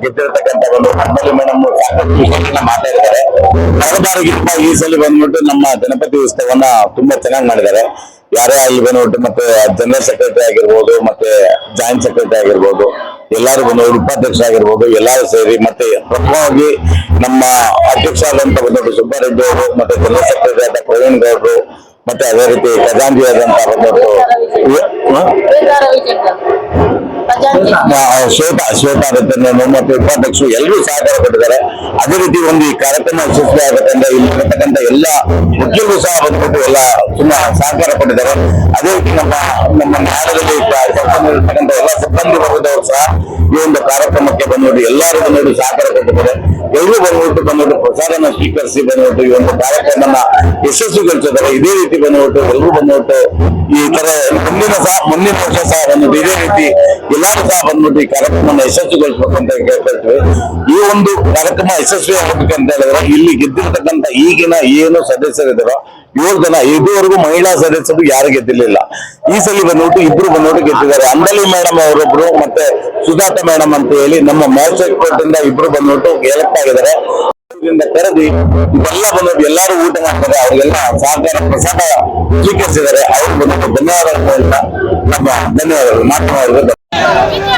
ಗೆದ್ದಿರತಕ್ಕಂತ ಒಂದು ಅಂಬಲಿ ಮೇಡಮ್ ಮಾತಾಡಿದ್ದಾರೆ ಕಳೆದ ಬಾರಿಗಿಂತ ಈ ಸಲ ಬಂದ್ಬಿಟ್ಟು ನಮ್ಮ ಗಣಪತಿ ಉತ್ಸವನ ತುಂಬಾ ಚೆನ್ನಾಗಿ ಮಾಡಿದ್ದಾರೆ. ಯಾರೇ ಅಲ್ಲಿ ಬಂದ್ಬಿಟ್ಟು ಮತ್ತೆ ಜನರಲ್ ಸೆಕ್ರೆಟರಿ ಆಗಿರ್ಬೋದು ಮತ್ತೆ ಜಾಯಿಂಟ್ ಸೆಕ್ರೆಟರಿ ಆಗಿರ್ಬೋದು ಎಲ್ಲರೂ ಬಂದು ಉಪಾಧ್ಯಕ್ಷ ಆಗಿರ್ಬೋದು ಎಲ್ಲರೂ ಸೇರಿ ಮತ್ತೆ ಪ್ರಥಮವಾಗಿ ನಮ್ಮ ಅಧ್ಯಕ್ಷ ಆದಂತ ಬಂದ್ಬಿಟ್ಟು ಸುಬ್ಬಾರೆಡ್ಡಿ ಅವರು ಮತ್ತೆ ಜನರಲ್ ಸೆಕ್ರೆಟರಿ ಆದ ಪ್ರವೀಣ್ ಗೌಡ್ರು ಮತ್ತೆ ಅದೇ ರೀತಿ ಖಜಾಂಜಿ ಆದಂತ ಬಂದ್ಬಿಟ್ಟು ಶ್ವೇತಾ ಶ್ವೇತಾ ರತನ್ ಮತ್ತೆ ಉಪಾಧ್ಯಕ್ಷರು ಎಲ್ಲರೂ ಸಹಕಾರ ಕೊಟ್ಟಿದ್ದಾರೆ. ಅದೇ ರೀತಿ ಒಂದು ಈ ಕಾರ್ಯಕ್ರಮ ಯಶಸ್ವಿ ಆಗಬೇಕಂದ್ರೆ ಇಲ್ಲಿ ಇರತಕ್ಕಂತ ಎಲ್ಲ ಮುಖ್ಯರು ಸಹ ಬಂದ್ಬಿಟ್ಟು ಎಲ್ಲ ತುಂಬಾ ಸಹಕಾರ ಕೊಟ್ಟಿದ್ದಾರೆ. ಅದೇ ರೀತಿ ನಮ್ಮ ನಮ್ಮ ನಾಡದಲ್ಲಿ ಇರ್ತಕ್ಕಂಥ ಎಲ್ಲ ಸಿಬ್ಬಂದಿ ವರ್ಗದವರು ಸಹ ಈ ಒಂದು ಕಾರ್ಯಕ್ರಮಕ್ಕೆ ಬಂದ್ಬಿಟ್ಟು ಎಲ್ಲರೂ ಬಂದ್ಬಿಟ್ಟು ಸಹಕಾರ ಕೊಟ್ಟಿದ್ದಾರೆ. ಎಲ್ಲರೂ ಬಂದ್ಬಿಟ್ಟು ಬಂದ್ಬಿಟ್ಟು ಪ್ರಸಾದನ ಸ್ವೀಕರಿಸಿ ಬಂದ್ಬಿಟ್ಟು ಈ ಒಂದು ಕಾರ್ಯಕ್ರಮನ ಯಶಸ್ವಿಗೊಳಿಸಿದ್ದಾರೆ. ಇದೇ ರೀತಿ ಬಂದ್ಬಿಟ್ಟು ಎಲ್ಲರೂ ಬಂದ್ಬಿಟ್ಟು ಈ ತರ ಮುಂದಿನ ಸಹ, ಮುಂದಿನ ವರ್ಷ ಸಹ ಬಂದ್ಬಿಟ್ಟು ಇದೇ ರೀತಿ ಎಲ್ಲರೂ ಸಹ ಬಂದ್ಬಿಟ್ಟು ಈ ಕಾರ್ಯಕ್ರಮನ ಯಶಸ್ವಿಗೊಳಿಸಬೇಕು ಅಂತ ಕೇಳ್ಕೊಳ್ತೀವಿ ಈ ಒಂದು ಕಾರ್ಯಕ್ರಮ ಯಶಸ್ವಿ ಆಗಬೇಕು ಅಂತ ಹೇಳಿದ್ರೆ ಇಲ್ಲಿ ಗೆದ್ದಿರ್ತಕ್ಕಂಥ ಈಗಿನ ಏನು ಸದಸ್ಯರಿದ್ದಾರೋ ಏಳು ಜನ, ಇದುವರೆಗೂ ಮಹಿಳಾ ಸದಸ್ಯರು ಯಾರು ಗೆದ್ದಿರ್ಲಿಲ್ಲ. ಈ ಸಲ ಬಂದ್ಬಿಟ್ಟು ಇಬ್ರು ಬಂದ್ಬಿಟ್ಟು ಗೆದ್ದಿದ್ದಾರೆ. ಅಂಬಲಿ ಮೇಡಮ್ ಅವರೊಬ್ರು ಮತ್ತೆ ಸುಜಾತ ಮೇಡಮ್ ಅಂತ ಹೇಳಿ ನಮ್ಮ ಕೋರ್ಟ್ ಇಂದ ಇಬ್ರು ಬಂದ್ಬಿಟ್ಟು ಗೆಲಕ್ಟ್ ಆಗಿದ್ದಾರೆ. ಕರೆದಿ, ಇವೆಲ್ಲ ಬಂದ್ಬಿಟ್ಟು ಎಲ್ಲರೂ ಊಟ ಮಾಡ್ತಾರೆ. ಅವ್ರಿಗೆಲ್ಲ ಸಹಕಾರ, ಪ್ರಸಾದ ಸ್ವೀಕರಿಸಿದ್ದಾರೆ. ಅವ್ರು ಬಂದ್ಬಿಟ್ಟು ಧನ್ಯವಾದಗಳು ನಮ್ಮ ಧನ್ಯವಾದಗಳು. ಮಾತನಾಡಿದ್ರು Yeah.